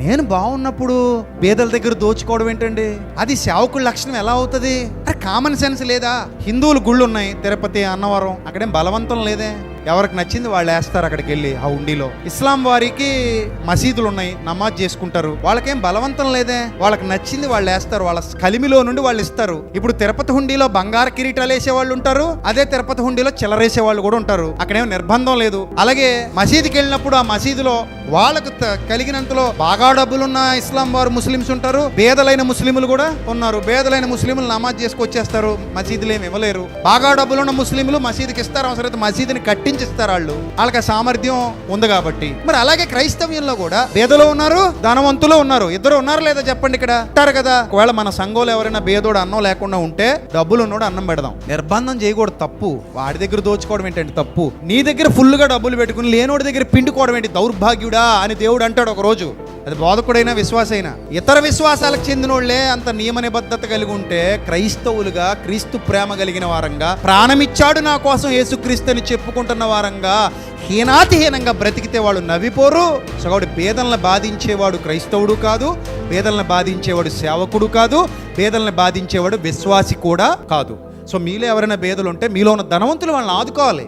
నేను బాగున్నప్పుడు పేదల దగ్గర దోచుకోవడం ఏంటండి? అది సేవకుల లక్షణం ఎలా అవుతుంది? అరే కామన్ సెన్స్ లేదా? హిందువులు గుళ్ళు ఉన్నాయి తిరుపతి అన్నవరం. అక్కడేం బలవంతం లేదే? ఎవరికి నచ్చింది వాళ్ళు వేస్తారు అక్కడికి వెళ్ళి ఆ ఉండిలో. ఇస్లాం వారికి మసీదులు ఉన్నాయి నమాజ్ చేసుకుంటారు. వాళ్ళకేం బలవంతం లేదే. వాళ్ళకి నచ్చింది వాళ్ళు వేస్తారు. వాళ్ళ కలిమిలో నుండి వాళ్ళు ఇస్తారు. ఇప్పుడు తిరుపతి హుండీలో బంగారు కిరీటాలు వేసే వాళ్ళు ఉంటారు. అదే తిరుపతి హుండీలో చిల్లరేసే వాళ్ళు కూడా ఉంటారు. అక్కడేం నిర్బంధం లేదు. అలాగే మసీదుకి వెళ్ళినప్పుడు ఆ మసీదులో వాళ్ళకు కలిగినంతలో బాగా డబ్బులున్న ఇస్లాం వారు ముస్లిమ్స్ ఉంటారు. పేదలైన ముస్లింలు కూడా ఉన్నారు. పేదలైన ముస్లింలు నమాజ్ చేసుకొచ్చేస్తారు. మసీదులు ఏమి ఇవ్వలేరు. బాగా డబ్బులున్న ముస్లింలు మసీదుకి ఇస్తారు. అవసరం మసీదుని కట్టించిస్తారు వాళ్ళు. వాళ్ళకి సామర్థ్యం ఉంది కాబట్టి. మరి అలాగే క్రైస్తవ్యంలో కూడా పేదలు ఉన్నారు ధనవంతులు ఉన్నారు. ఇద్దరు ఉన్నారు లేదా చెప్పండి ఇక్కడ? అంటారు కదా. ఒకవేళ మన సంఘంలో ఎవరైనా బేదోడు అన్నం లేకుండా ఉంటే డబ్బులు ఉన్నోడు అన్నం పెడదాం. నిర్బంధం చేయకూడదు తప్పు. వాడి దగ్గర దోచుకోవడం ఏంటంటే తప్పు? నీ దగ్గర ఫుల్గా డబ్బులు పెట్టుకుని లేనోడి దగ్గర పిండుకోవడం ఏంటి దౌర్భాగ్యుడా అని దేవుడు అంటాడు ఒక రోజు అది బోధకుడైనా విశ్వాసైనా. ఇతర విశ్వాసాలకు చెందినోళ్ళే అంత నియమ నిబద్ధత కలిగి ఉంటే క్రైస్తవులుగా క్రీస్తు ప్రేమ కలిగిన వారంగా ప్రాణమిచ్చాడు నా కోసం యేసుక్రీస్తు అని చెప్పుకుంటున్న వారంగా హీనాతిహీనంగా బ్రతికితే వాడు నవ్విపోరు. సో కాబట్టి పేదలను బాధించేవాడు క్రైస్తవుడు కాదు పేదలను బాధించేవాడు సేవకుడు కాదు పేదలను బాధించేవాడు విశ్వాసి కూడా కాదు. సో మీలో ఎవరైనా భేదలు ఉంటే మీలో ఉన్న ధనవంతులు వాళ్ళని ఆదుకోవాలి.